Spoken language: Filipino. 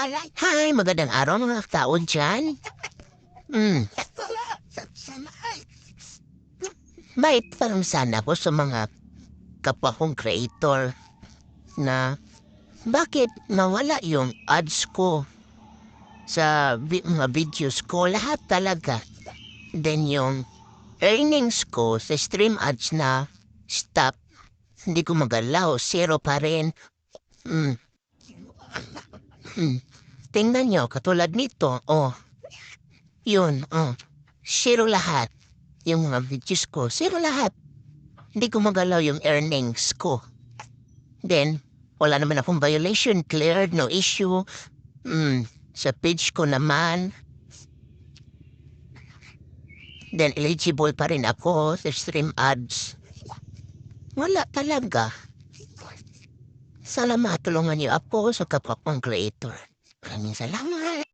Hi, magandang araw mga tao dyan. Hmm. May tanong sana ako sa mga kapwa kong creator na bakit nawala yung ads ko sa vi- mga videos ko, lahat talaga. Then yung earnings ko sa stream ads na stop, hindi ko magalaw, zero pa rin. Hmm. Tingnan nyo, katulad nito, oh. Yun, oh. Zero lahat. Yung mga videos ko, zero lahat. Hindi ko magalaw yung earnings ko. Then, wala naman akong violation, cleared, no issue. Hmm, sa page ko naman. Then, eligible pa rin ako sa stream ads. Wala talaga. Sana matulungan niyo ako sa kapwa kong creator. Maraming salamat.